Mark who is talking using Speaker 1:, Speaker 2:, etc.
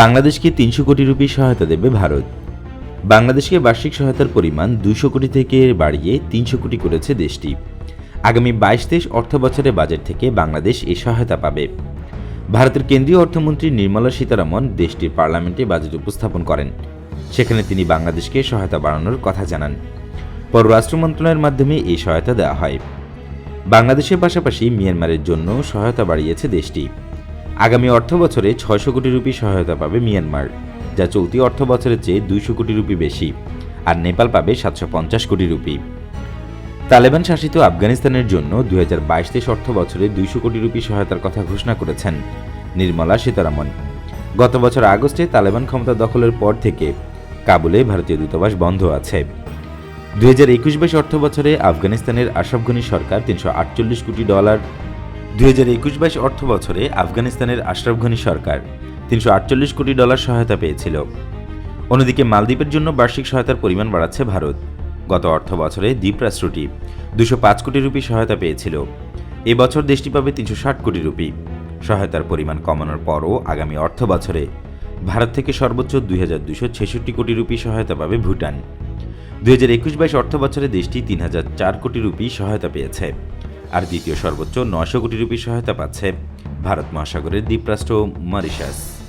Speaker 1: বাংলাদেশকে তিনশো কোটি রুপি সহায়তা দেবে ভারত। বাংলাদেশকে বার্ষিক সহায়তার পরিমাণ দুশো কোটি থেকে বাড়িয়ে তিনশো কোটি করেছে দেশটি। আগামী বাইশ তেইশ অর্থ বছরের বাজেট থেকে বাংলাদেশ এই সহায়তা পাবে। ভারতের কেন্দ্রীয় অর্থমন্ত্রী নির্মলা সীতারামন দেশটির পার্লামেন্টে বাজেট উপস্থাপন করেন। সেখানে তিনি বাংলাদেশকে সহায়তা বাড়ানোর কথা জানান। পররাষ্ট্র মন্ত্রণালয়ের মাধ্যমে এই সহায়তা দেওয়া হয়। বাংলাদেশের পাশাপাশি মিয়ানমারের জন্য সহায়তা বাড়িয়েছে দেশটি। আগামী অর্থ বছরে ছয়শো কোটি রুপি সহায়তা পাবে মিয়ানমার, যা চলতি অর্থ বছরের চেয়ে দুইশো কোটি রুপি বেশি, আর নেপাল পাবে সাতশো পঞ্চাশ কোটি রুপি। তালেবান শাসিত আফগানিস্তানের জন্য দুই হাজার বাইশ তেইশ অর্থ বছরে দুইশো কোটি রুপি সহায়তার কথা ঘোষণা করেছেন নির্মলা সীতারামন। গত বছর আগস্টে তালেবান ক্ষমতা দখলের পর থেকে কাবুলে ভারতীয় দূতাবাস বন্ধ আছে। দুই হাজার একুশ বাইশ অর্থ বছরে আফগানিস্তানের আশরাফ গনি সরকার তিনশো আটচল্লিশ কোটি ডলার দুই হাজার একুশ বাইশ অর্থ বছরে আফগানিস্তানের আশরাফ গনি সরকার তিনশো আটচল্লিশ কোটি ডলার সহায়তা পেয়েছিল। অন্যদিকে মালদ্বীপের জন্য বার্ষিক সহায়তার পরিমাণ বাড়াচ্ছে ভারত। গত অর্থ বছরে দ্বীপ রাষ্ট্রটি দুশো পাঁচ কোটি রুপি সহায়তা পেয়েছিল। এবছর দেশটি পাবে তিনশো ষাট কোটি রুপি। সহায়তার পরিমাণ কমানোর পরও আগামী অর্থ বছরে ভারত থেকে সর্বোচ্চ দুই হাজার দুশো ছেষট্টি কোটি রুপি সহায়তা পাবে ভুটান। দুই হাজার একুশ বাইশ অর্থ বছরে দেশটি তিন হাজার চার কোটি রুপি সহায়তা পেয়েছে। আর দ্বিতীয় সর্বোচ্চ নয়শো কোটি রুপি সহায়তা পাচ্ছে ভারত মহাসাগরের দ্বীপরাষ্ট্র মরিশাস।